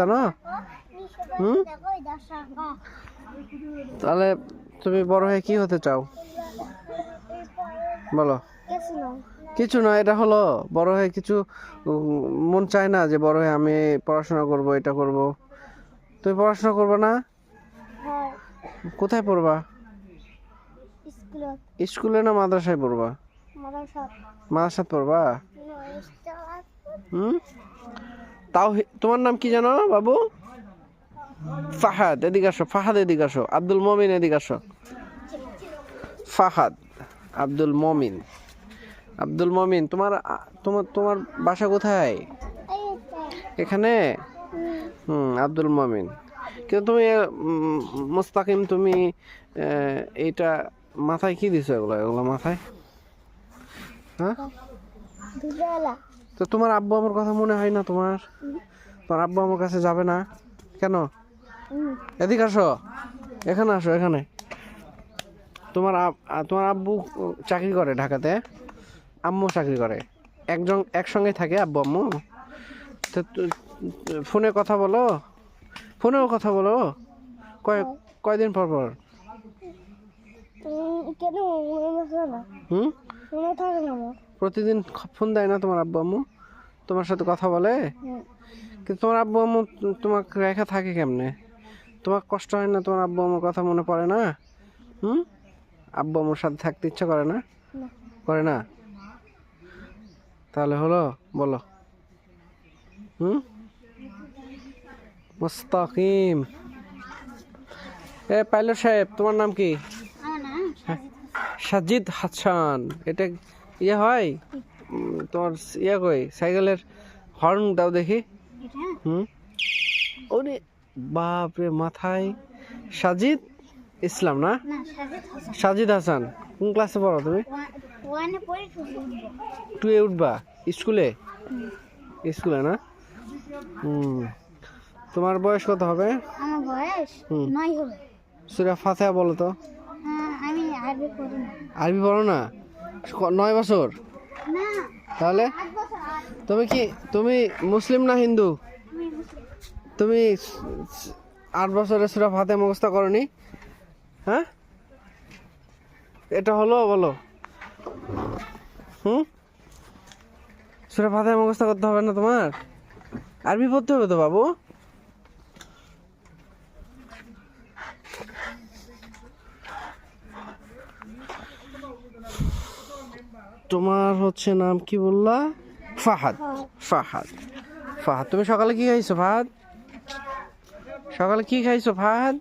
জানো? হুম? তাহলে তুমি বড় হয়ে কি হতে চাও? বলো। কিছু না এটা হলো বড় হয়ে কিছু মন চায় না যে বড় হয়ে আমি পড়াশোনা করব এটা করব। তুমি পড়াশোনা করবে না? কোথায় পড়বা? স্কুলে না মাদ্রাসায় পড়বা? মাদ্রাসায়। পড়বা? হুম? তাও তোমার নাম কি জানো বাবু? ফাহাদ, এদিকে আসো, ফাহাদ এদিকে আসো, আব্দুল মমিন এদিকে আসো। ফাহাদ, আব্দুল মমিন। আব্দুল মমিন, তোমার তোমার তোমার বাসা কোথায়? এখানে? হুম, আব্দুল মমিন। কিন্তু তুমি মুস্তাকিম, তুমি এইটা মাথায় কি দিছো এগুলো? এগুলো মাথায়? হ্যাঁ? তো তোমার আব্বু আমার কথা মনে হয় না তোমার? তোমার আব্বু আমার কাছে যাবে না? কেন? এদিকে আসো। এখানে আসো এখানে। তোমার তোমার আব্বু চাকরি করে ঢাকাতে। আম্মু চাকরি করে। একজন একসঙ্গে থাকে আব্বু আম্মু। তো ফোনে কথা বলো। ফোনেও কথা বলো। কয় কয়দিন পর পর? হুম? থাকে না আমার। প্রতিদিন ফোন দেয় না তোমার আব্বু আম্মু? তোমার সাথে কথা বলে? কিন্তু তোমার আব্বু আম্মু তোমাকে রেখা থাকে কেমনে? তোমার কষ্ট হয় না তোমার আব্বু আম্মুর কথা মনে পড়ে না? হুম? আব্বু আম্মুর সাথে থাকতে ইচ্ছা করে না। করে না? তাহলে হলো বলো। হুম? মুস্তাকিম। এ পাইলট সাহেব তোমার নাম কি? আমার সাজিদ হাসান। এটা ইয়ে হয়? তোমার ইয়ে কই? সাইকেলের হর্ন দাও দেখি। হুম? ওরে বাপরে মাথায় সাজিদ ইসলাম না? সাজিদ হাসান। কোন ক্লাসে পড়ো তুমি? টুয়ে উঠবা। স্কুলে? স্কুলে না? হুম। তোমার বয়স কত হবে? আমার বয়স। নয় হবে। সুরা ফাতেহা বলো তো। হ্যাঁ, আমি আরবি পড়ি না। আরবি পড়ো না? নয় বছর? তাহলে? তুমি কি তুমি মুসলিম না হিন্দু? তুমি আট বছরের সুরা ফাতে মুখস্থ করনি? হ্যাঁ? এটা হলো বলো। হুম? সুরা ফাতে মুখস্থ করতে হবে না তোমার? আরবি পড়তে হবে তো বাবু? তোমার হচ্ছে নাম কি বললা? ফাহাদ। ফাহাদ। ফাহাদ। তুমি সকালে কি খাইছো ফাহাদ? সকালে কি খাইছো ফাহাদ?